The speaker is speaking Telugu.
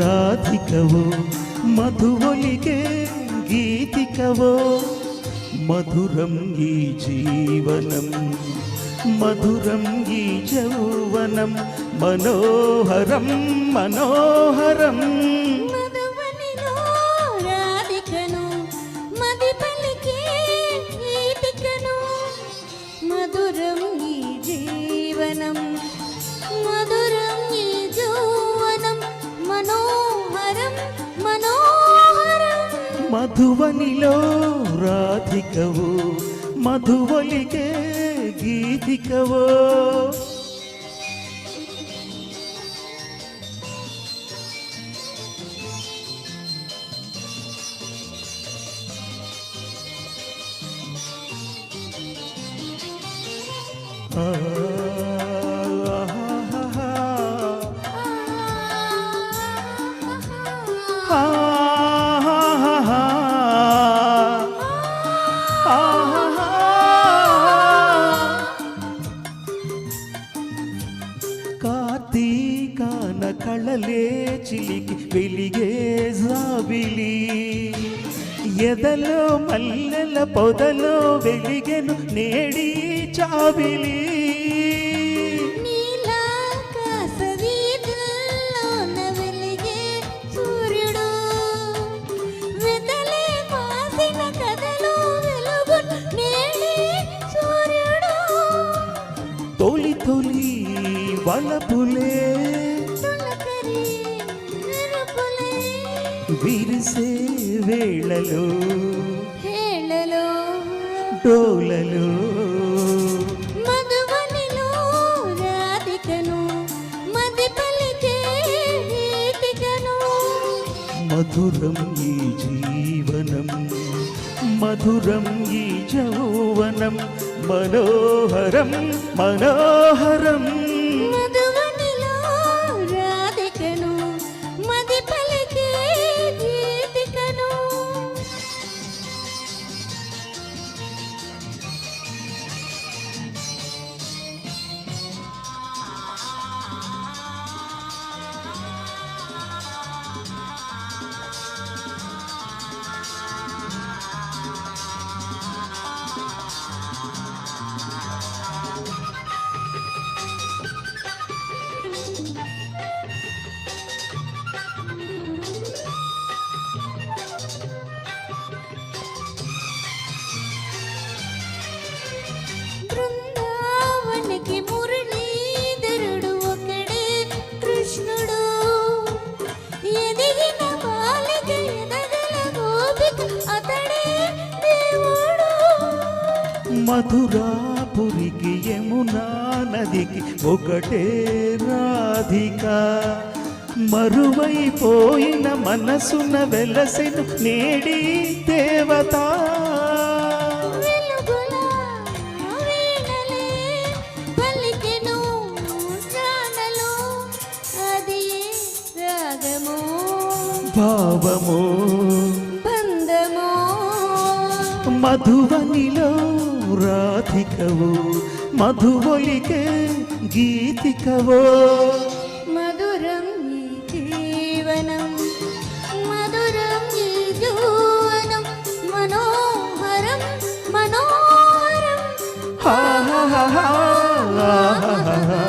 ರಾಧಿಕವೋ ಮಧುವೊಲಿಗೆ ಗೀತಿಕವೋ మధురం ఈ జీవనం మధురం ఈ యౌవనం మనోహరం మనోహరం మధువనిలో రాధికను మది మధువనిలో రాధికవు మధువలికే గీతికవో. ఆ, కార్తీకాన కళలే చిలికి వెలిగే జాబిలి. ఎదలో మల్లెల పొదలో వెలిగెను నేడి చాబిలి. తొలి తొలి వలపులే విరిసే వేళలో హేళలో డోలలో మధువనిలో రాధికను మది పలికే గీతికను మధురం ఈ జీవనం మధురం ఈ యౌవనం మనోహరం మనోహరం మధురాపురికి యమునా నదికి ఒకటే రాధిక. మరువైపోయిన మనసున వెలసెను నేడి దేవత. భావము మధువనిలో రాధికవు మధువలికే గీతికవో మధురం ఈ జీవనం మధురం ఈ జీవనం మనోహరం మనోహరం ఆహాహా, ఆహాహా, ఆహాహా, ఆహాహా.